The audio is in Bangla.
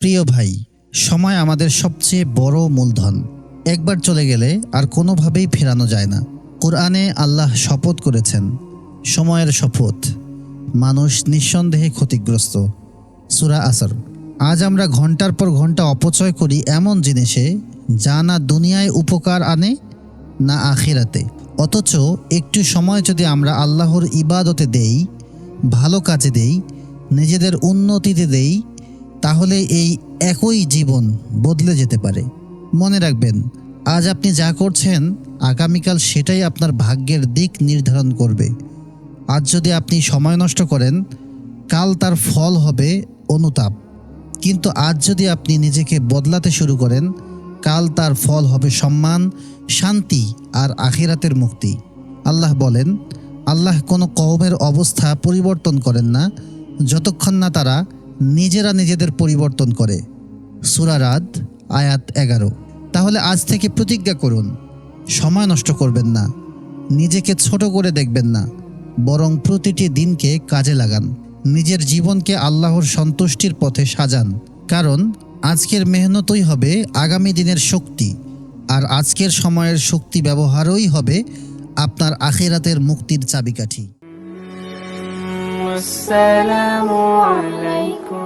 প্রিয় ভাই, সময় আমাদের সবচেয়ে বড় মূলধন। একবার চলে গেলে আর কোনোভাবেই ফেরানো যায় না। কোরআনে আল্লাহ শপথ করেছেন, সময়ের শপথ। মানুষ নিঃসন্দেহে ক্ষতিগ্রস্ত। সুরা আসর। আজ আমরা ঘণ্টার পর ঘণ্টা অপচয় করি এমন জিনিসে যা না দুনিয়ায় উপকার আনে, না আখিরাতে। অথচ একটু সময় যদি আমরা আল্লাহর ইবাদতে দেই, ভালো কাজে দেই, নিজেদের উন্নতিতে দেই তাহলে এই একই জীবন বদলে যেতে পারে। মনে রাখবেন, আজ আপনি যা করছেন, আগামীকাল সেটাই আপনার ভাগ্যের দিক নির্ধারণ করবে। আজ যদি আপনি সময় নষ্ট করেন, কাল তার ফল হবে অনুতাপ। কিন্তু আজ যদি আপনি নিজেকে বদলাতে শুরু করেন, কাল তার ফল হবে সম্মান, শান্তি আর আখিরাতের মুক্তি। আল্লাহ বলেন, আল্লাহ কোনো কওমের অবস্থা পরিবর্তন করেন না। যতক্ষণ না তারা নিজেরা নিজেদের পরিবর্তন করে। সুরারাদ আয়াত এগারো। তাহলে আজ থেকে প্রতিজ্ঞা করুন, সময় নষ্ট করবেন না, নিজেকে ছোট করে দেখবেন না, বরং প্রতিটি দিনকে কাজে লাগান, নিজের জীবনকে আল্লাহর সন্তুষ্টির পথে সাজান। কারণ আজকের মেহনতই হবে আগামী দিনের শক্তি, আর আজকের সময়ের শক্তি ব্যবহারই হবে আপনার আখেরাতের মুক্তির চাবিকাঠি। السلام عليكم.